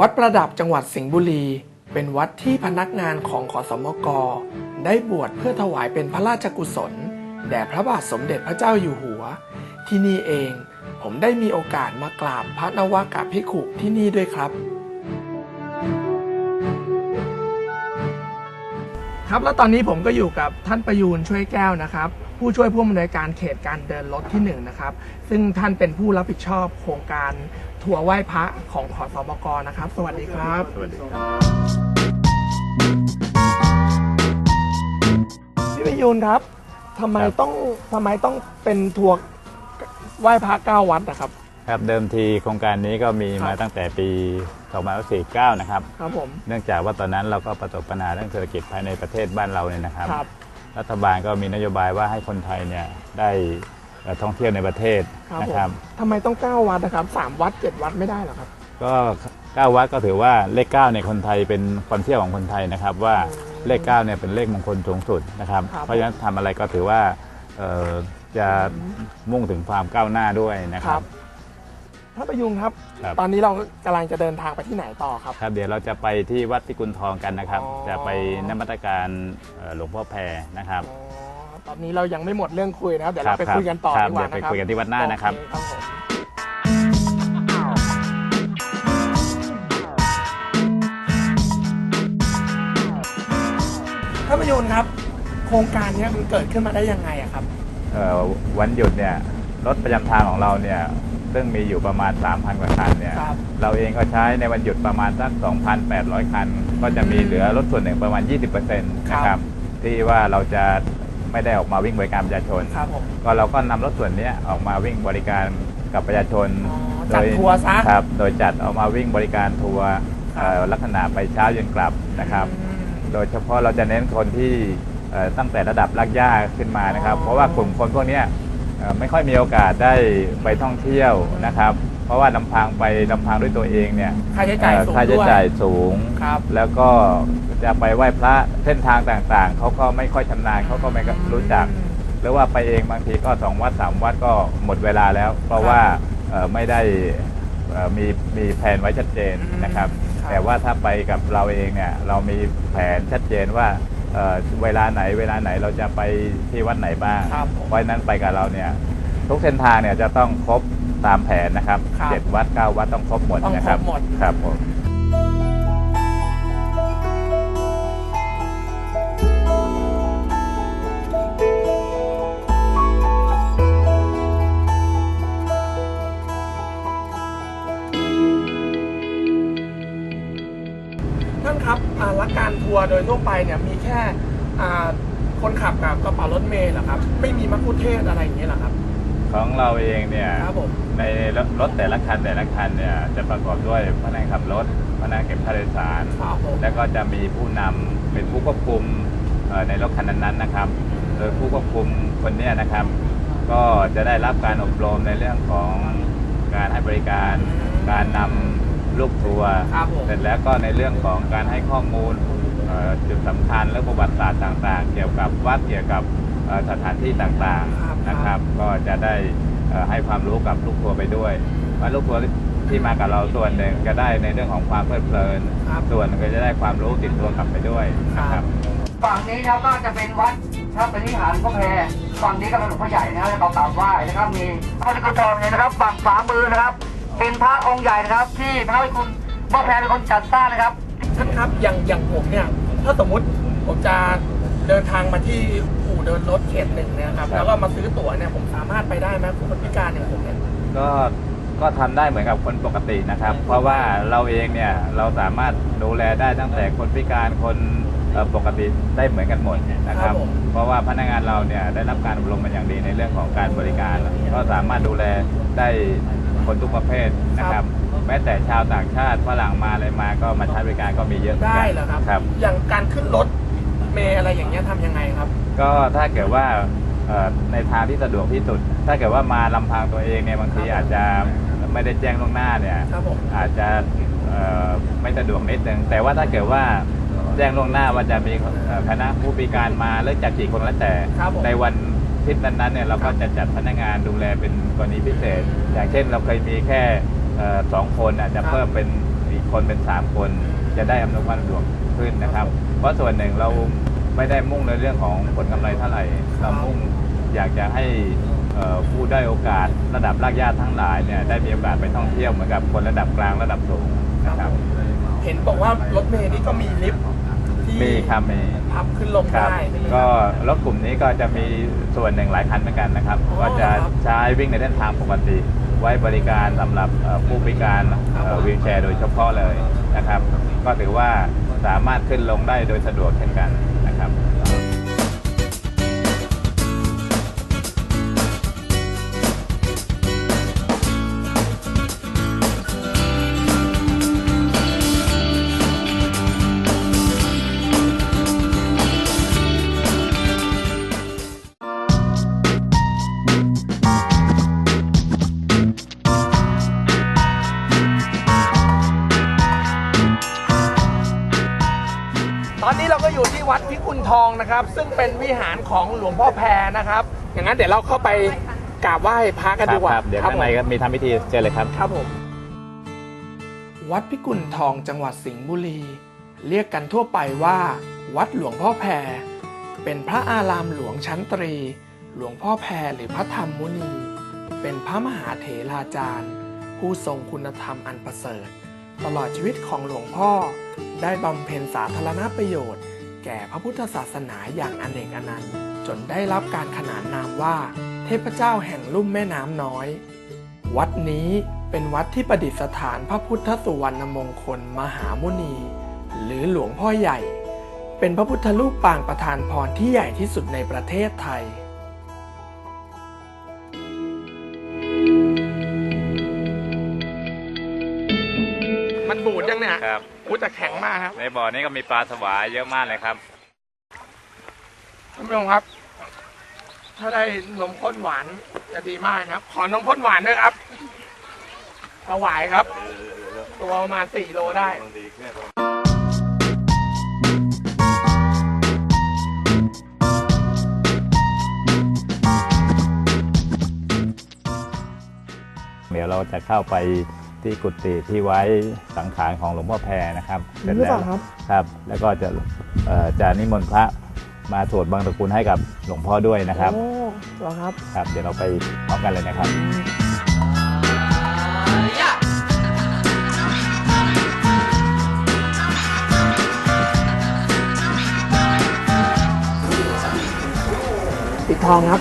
วัดประดับจังหวัดสิงห์บุรี เป็นวัดที่พนักงานของขอสมก ได้บวชเพื่อถวายเป็นพระราชกุศล แด่พระบาทสมเด็จพระเจ้าอยู่หัว ที่นี่เองผมได้มีโอกาสมากราบพระนวากาภิกขุที่นี่ด้วยครับ ครับแล้วตอนนี้ผมก็อยู่กับท่านประยูนช่วยแก้วนะครับ ผู้ช่วยผู้อำนวยการเขตการเดินรถที่หนึ่งนะครับ ซึ่งท่านเป็นผู้รับผิดชอบโครงการทัวร์ไหว้พระของขอสมกนะครับ สวัสดีครับ สวัสดีครับพี่ประยูนครับทำไมครับ ต้องทำไมต้องเป็นทัวร์ไหว้พระเก้าวัดนะครับ ครับเดิมทีโครงการนี้ก็มีครับมาตั้งแต่ปี2549 นะครับ ครับผม เนื่องจากว่าตอนนั้นเราก็ประสบปัญหาเรื่องเศรษฐกิจภายในประเทศบ้านเราเนี่ยนะครับ ครับ รัฐบาลก็มีนโยบายว่าให้คนไทยเนี่ยได้เอ่อท่องเที่ยวในประเทศครับนะผมครับ ทำไมต้องเก้าวัดนะครับสามวัดเจ็ดวัดไม่ได้เหรอครับ ก็เก้าวัดก็ถือว่าเลขเก้าเนี่ยคนไทยเป็นความเชื่อของคนไทยนะครับ ว่าเลขเก้าเนี่ยเป็นเลขมงคลสูงสุดนะครับ ครับเพราะฉะนั้นทำอะไรก็ถือว่าเอ่อจะมุ่งถึงความก้าวหน้าด้วยนะครับ ท่านประยุงครับ ครับ ตอนนี้เรากำลังจะเดินทางไปที่ไหนต่อครับ ครับเดี๋ยวเราจะไปที่วัดพิกุลทองกันนะครับ อ๋อ จะไปนมัสการเอ่อหลวงพ่อแพรนะครับ อ๋อตอนนี้เรายังไม่หมดเรื่องคุยนะครับ เดี๋ยวครัเราบไปคุยกันต่อครับดีกว่าเดี๋ยวไปนะครับคุยกันที่วัดหน้านะครับ โอเครับผมท่านประยุนครับ โครงการเนี้ยมันเกิดขึ้นมาได้ยังไงอะครับ เอ่อวันหยุดเนี่ยรถประจำทางของเราเนี่ย ซึ่งมีอยู่ประมาณ 3,000 กว่าคันเนี่ยครับ เราเองก็ใช้ในวันหยุดประมาณสัก 2,800 คัน ก็จะมีเหลือรถส่วนหนึ่งประมาณ 20%นะครับที่ว่าเราจะไม่ได้ออกมาวิ่งบริการประชาชน ครับผม ก็เราก็นำรถส่วนเนี้ยออกมาวิ่งบริการกับประชาชนอ๋อจัดทัวร์ซะครับ โดยจัดเอามาวิ่งบริการทัวร์ครับ เอ่อลักษณะไปเช้าเย็นกลับนะครับ อืม โดยเฉพาะเราจะเน้นคนที่เอ่อตั้งแต่ระดับรากหญ้าขึ้นมานะครับ อ๋อเพราะว่ากลุ่มคนพวกเนี้ยเอ่อ ไม่ค่อยมีโอกาสได้ไปท่องเที่ยวนะครับ เพราะว่าลำพังไปลำพังด้วยตัวเองเนี่ยค่าใช้จ่ายเอ่อสูงค่าใช้ด้วยจ่ายสูง ครับ แล้วก็จะไปไหว้พระเส้นทางต่างๆ เขาก็ไม่ค่อยชำนาญเขาก็ไม่รู้จัก หรือว่าไปเองบางทีก็สองวัดสามวัดก็หมดเวลาแล้ว เพราะว่าเอ่อไม่ได้เอ่อมีมีแผนไว้ชัดเจนนะครับครับ แต่ว่าถ้าไปกับเราเองเนี่ยเรามีแผนชัดเจนว่า เอ่อเวลาไหนเวลาไหนเราจะไปที่วัดไหนบ้าง ครับผมเพราะฉะนั้นไปกับเราเนี่ยทุกเส้นทางเนี่ยจะต้องครบตามแผนนะครับครับเจ็ดวัดเก้าวัดต้องครบหมดต้องนะคครรับบหมด ครับผม โดยทั่วไปเนี่ยมีแค่อ่าคนขับกับกระเป๋ารถเมล์เหรอครับ ไม่มีมัคคุเทศก์อะไรอย่างเงี้ยเหรอครับ ของเราเองเนี่ยครับผมในรถแต่ละคันแต่ละคันเนี่ยจะประกอบด้วยพนักงานขับรถพนักงานเก็บค่าโดยสาร ครับผม แล้วก็จะมีผู้นำเป็นผู้ควบคุมเอ่อในรถคันนั้นๆนะครับ โดยผู้ควบคุมคนเนี้ยนะครับ ก็จะได้รับการอบรมในเรื่องของการให้บริการ การนำลูกทัวร์ครับผม เสร็จแล้วก็ในเรื่องของการให้ข้อมูลเอ่อ จุดสำคัญและประวัติศาสตร์ต่างๆ เกี่ยวกับวัดเกี่ยวกับเอ่อสถานที่ต่างครับ ๆนะครับ ก็จะได้เอ่อให้ความรู้กับลูกทัวร์ไปด้วยว่าลูกทัวร์ที่มากับเราส่วนหนึ่งจะได้ในเรื่องของความเพลิดเพลิน ครับ ส่วนหนึ่งก็จะได้ความรู้ติดตัวกลับไปด้วยนะครับ ฝั่งนี้ครับก็จะเป็นวัดพระปฏิหารพระแพรฝั่งนี้ก็เป็นหลวงพ่อใหญ่นะครับเรากราบไหว้นะครับมีพระพุทธกรเนี่ยนะครับ ฝั่งขวามือนะครับ เป็นพระองค์ใหญ่นะครับ ที่พระวิคุณพระแพรเป็นคนจัดสร้างนะครับ ท่านครับอย่างอย่างผมเนี่ย ถ้าสมมุติผมจะเดินทางมาที่อู่เดินรถเขตหนึ่งเนี่ยครับครับ แล้วก็มาซื้อตั๋วเนี่ยผมสามารถไปได้ไหมคนพิการอย่างผมเนี่ย ก็ก็ทำได้เหมือนกับคนปกตินะครับ เพราะว่าเราเองเนี่ยเราสามารถดูแลได้ตั้งแต่คนพิการคนเอ่อปกติได้เหมือนกันหมดนะครับครับผม เพราะว่าพนักงานเราเนี่ยได้รับการอบรมมาอย่างดีในเรื่องของการบริการ ก็สามารถดูแลได้คนทุกประเภทนะครับ แม้แต่ชาวต่างชาติฝรั่งมาอะไรมาก็มาใช้บริการก็มีเยอะมืนกันได้เหรอครับ ครับ อย่างการขึ้นรถเมล์อะไรอย่างเงี้ยทำยังไงครับ ก็ถ้าเกิดว่าเอ่อในทางที่สะดวกที่สุด ถ้าเกิดว่ามาลำพังตัวเองเนี่ยบางทีครับอาจจะไม่ได้แจ้งล่วงหน้าเนี่ย ครับผมอาจจะเอ่อไม่สะดวกนิดนึงแต่ว่าถ้าเกิดว่าแจ้งล่วงหน้าว่าจะมีเอ่อคณะผู้พิการมาเลิกจากกี่คนแล้วแต่ ครับผม ในวันทริปนั้นๆเนี่ยเราก็จะจัดพนักงานดูแลเป็นกรณีพิเศษ อย่างเช่นเราเคยมีแค่เอ่อ สองคนอาจจะครับเพิ่มเป็นอีกคนเป็นสามคน จะได้อำนวยความสะดวกขึ้นนะครับ เพราะส่วนหนึ่งเราไม่ได้มุ่งในเรื่องของผลกำไรเท่าไหร่เรามุ่งอยากจะให้เอ่อผู้ได้โอกาสระดับรากหญ้าทั้งหลายเนี่ยได้มีโอกาสไปท่องเที่ยวเหมือนกับคนระดับกลางระดับสูงนะครับ เห็นบอกว่ารถเมล์นี่ก็มีลิฟต์ที่มีครับมีพับขึ้นลงครับได้ใช่ไหมก็รถกลุ่มนี้ก็จะมีส่วนหนึ่งหลายคันเหมือนกันนะครับอ๋อก็จะครับใช้วิ่งในเส้นทางปกติ ไว้บริการสำหรับเอ่อผู้พิการครับผมวีลแชร์โดยเฉพาะเลยนะครับ ก็ถือว่าสามารถขึ้นลงได้โดยสะดวกเช่นกันนะครับ ตอนนี้เราก็อยู่ที่วัดพิกุลทองนะครับ ซึ่งเป็นวิหารของหลวงพ่อแพรนะครับ อย่างนั้นเดี๋ยวเราเข้าไปกราบไหว้พระกันดีกว่าครับเดี๋ยวข้างในผมก็มีทำพิธีเชิญเลยครับ ครับผม วัดพิกุลทองจังหวัดสิงห์บุรี เรียกกันทั่วไปว่า วัดหลวงพ่อแพร เป็นพระอารามหลวงชั้นตรี หลวงพ่อแพรหรือพระธรรมมุนี เป็นพระมหาเถราจารย์ ผู้ทรงคุณธรรมอันประเสริฐ ตลอดชีวิตของหลวงพ่อ ได้บำเพ็ญสาธารณประโยชน์ แก่พระพุทธศาสนาอย่างอเนกอนันต์ จนได้รับการขนานนามว่า เทพเจ้าแห่งลุ่มแม่น้ำน้อย วัดนี้เป็นวัดที่ประดิษฐานพระพุทธสุวรรณมงคลมหามุนี หรือหลวงพ่อใหญ่ เป็นพระพุทธรูปปางประธานพรที่ใหญ่ที่สุดในประเทศไทย ครับอู้แต่แข็งมากครับในบ่อนี้ก็มีปลาสวายเยอะมากเลยครับท่านผู้ชมครับ ถ้าได้นมข้นหวานจะดีมากครับ ขอนมข้นหวานด้วยครับถวายครับ ตัวประมาณสี่โลได้เดี๋ยวเราจะเข้าไป ที่กุฏิที่ไว้สังขารของหลวงพ่อแพรนะครับนี่หรือเปล่าครับครับ แล้วก็จะเอ่อจะนิมนต์พระมาสวดบังตระกูลให้กับหลวงพ่อด้วยนะครับโอ้เหรอครับครับ เดี๋ยวเราไปพร้อมกันเลยนะครับ ปิดทองครับ